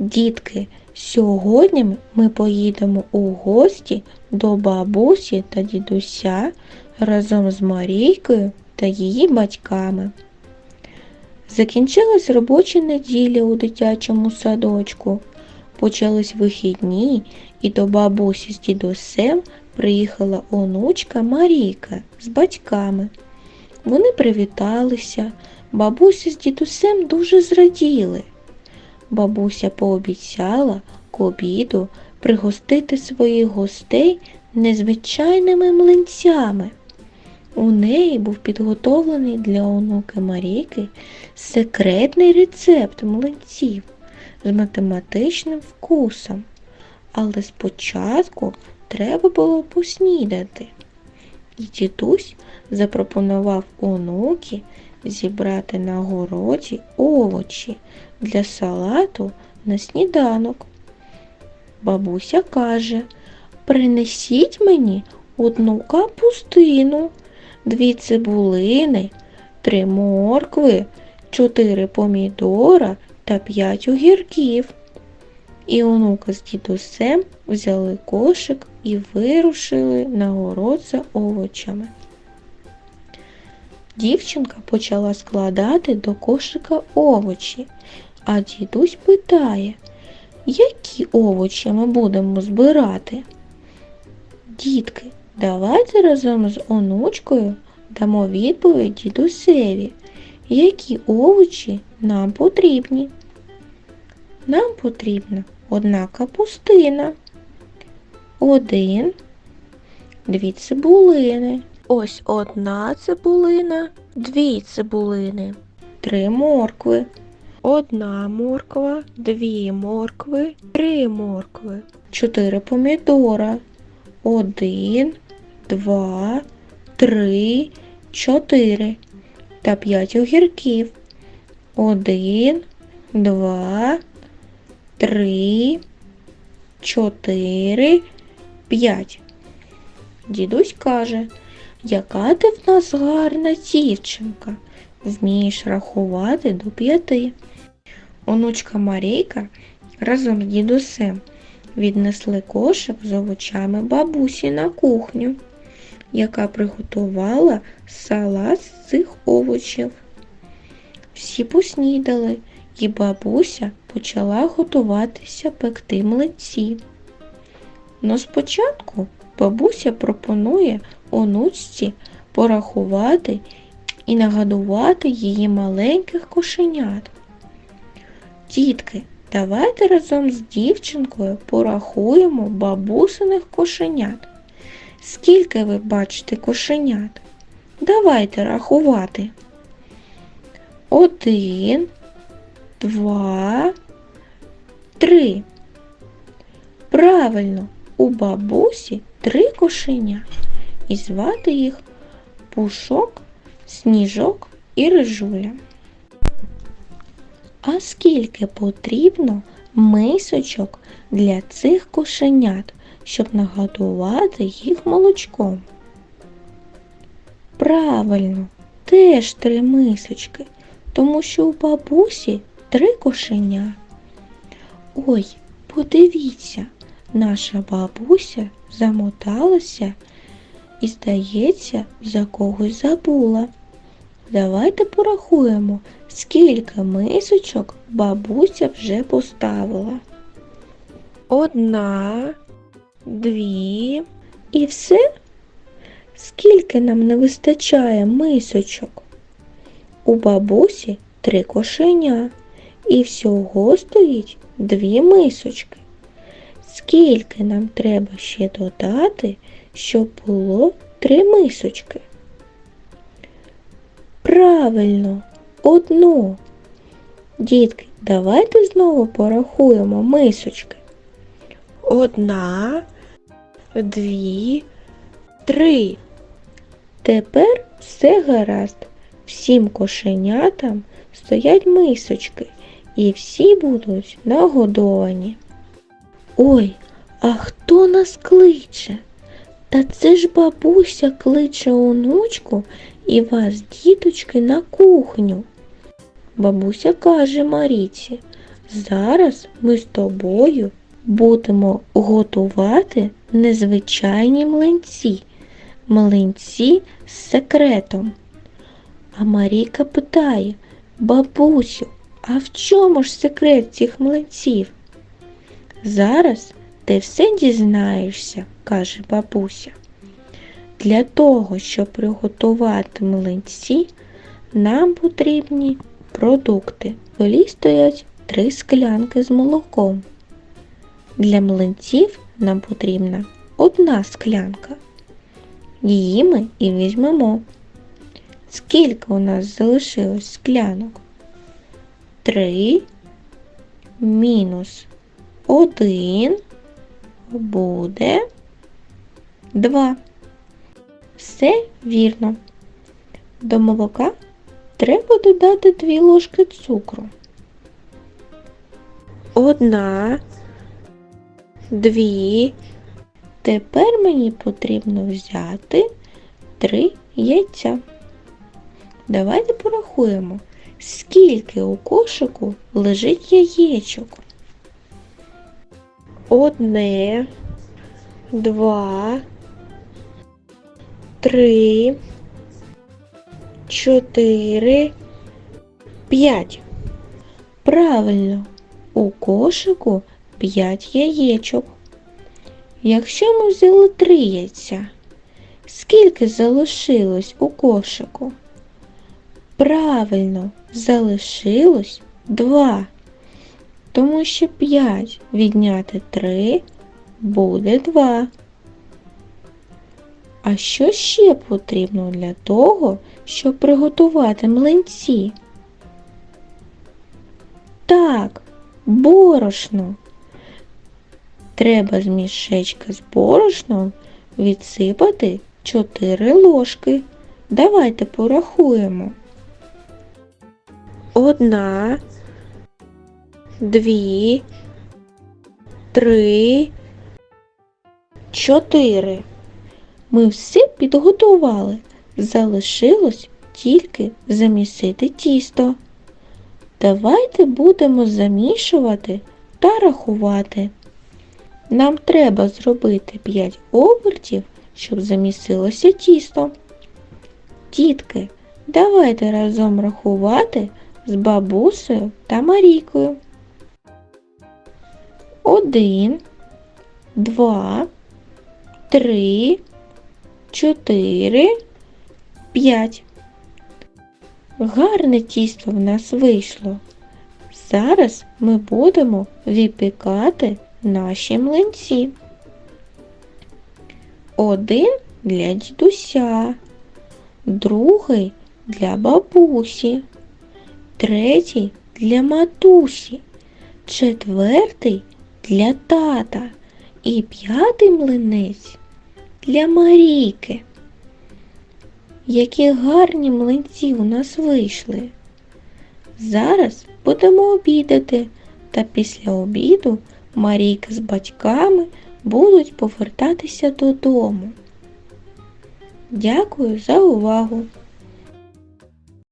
Дітки, сьогодні ми поїдемо у гості до бабусі та дідуся разом з Марійкою та її батьками. Закінчилась робоча неділя у дитячому садочку. Почались вихідні, і до бабусі з дідусем приїхала онучка Марійка з батьками. Вони привіталися, бабуся з дідусем дуже зраділи. Бабуся пообіцяла к обіду пригостити своїх гостей незвичайними млинцями. У неї був підготовлений для онуки Марійки секретний рецепт млинців з математичним вкусом. Але спочатку треба було поснідати. І дідусь запропонував онуки зібрати на городі овочі для салату на сніданок. Бабуся каже, принесіть мені одну капустину, дві цибулини, три моркви, чотири помідора та п'ять огірків. І онука з дідусем взяли кошик і вирушили на город за овочами. Дівчинка почала складати до кошика овочі, а дідусь питає, які овочі ми будемо збирати. Дітки, давайте разом з онучкою дамо відповідь дідусеві, які овочі нам потрібні. Нам потрібна одна капустина, один, дві цибулини. Ось одна цибулина, дві цибулини, три моркви. Одна морква, дві моркви, три моркви, чотири помідора. Один, два, три, чотири та п'ять огірків. Один, два, три, чотири, п'ять. Дідусь каже, яка ти в нас гарна дівчинка, вмієш рахувати до п'яти. Онучка Марійка разом з дідусем віднесли кошик з овочами бабусі на кухню, яка приготувала салат з цих овочів. Всі поснідали, і бабуся почала готуватися пекти млинці. Но спочатку бабуся пропонує онучці порахувати і нагодувати її маленьких кошенят. Дітки, давайте разом з дівчинкою порахуємо бабусиних кошенят. Скільки ви бачите кошенят? Давайте рахувати. Один, два, три. Правильно, у бабусі три кошеня. І звати їх Пушок, Сніжок і Рижуля. А скільки потрібно мисочок для цих кошенят, щоб нагодувати їх молочком? Правильно, теж три мисочки, тому що у бабусі три кошеня. Ой, подивіться, наша бабуся замоталася і, здається, за когось забула. Давайте порахуємо, скільки мисочок бабуся вже поставила. Одна, дві і все. Скільки нам не вистачає мисочок? У бабусі три кошеня і всього стоїть дві мисочки. Скільки нам треба ще додати, щоб було три мисочки? Правильно, одну. Дітки, давайте знову порахуємо мисочки. Одна, дві, три. Тепер все гаразд. Всім кошенятам стоять мисочки, і всі будуть нагодовані. Ой, а хто нас кличе? Та це ж бабуся кличе онучку і вас, діточки, на кухню. Бабуся каже Маріці, Зараз ми з тобою будемо готувати незвичайні млинці. Млинці з секретом. А Марійка питає, бабусю, а в чому ж секрет цих млинців? Зараз ти все дізнаєшся, каже бабуся. Для того, щоб приготувати млинці, нам потрібні продукти. В олі стоять три склянки з молоком. Для млинців нам потрібна одна склянка. Її ми і візьмемо. Скільки у нас залишилось склянок? Три мінус один буде два. Все вірно. До молока треба додати дві ложки цукру. Одна, дві. Тепер мені потрібно взяти три яйця. Давайте порахуємо, скільки у кошику лежить яєчок. Одне, два, три, чотири, п'ять. Правильно, у кошику п'ять яєчок. Якщо ми взяли три яйця, скільки залишилось у кошику? Правильно, залишилось два. Тому що 5 відняти 3 буде 2. А що ще потрібно для того, щоб приготувати млинці? Так, борошно. Треба з мішечка з борошном відсипати 4 ложки. Давайте порахуємо. Одна, дві, три, чотири. Ми все підготували. Залишилось тільки замісити тісто. Давайте будемо замішувати та рахувати. Нам треба зробити 5 обертів, щоб замісилося тісто. Дітки, давайте разом рахувати з бабусею та Марійкою. Один, два, три, чотири, п'ять. Гарне тісто в нас вийшло. Зараз ми будемо випікати наші млинці. Один для дідуся, другий для бабусі, третій для матусі, четвертий для тата і п'ятий млинець для Марійки. Які гарні млинці у нас вийшли. Зараз будемо обідати, та після обіду Марійка з батьками будуть повертатися додому. Дякую за увагу!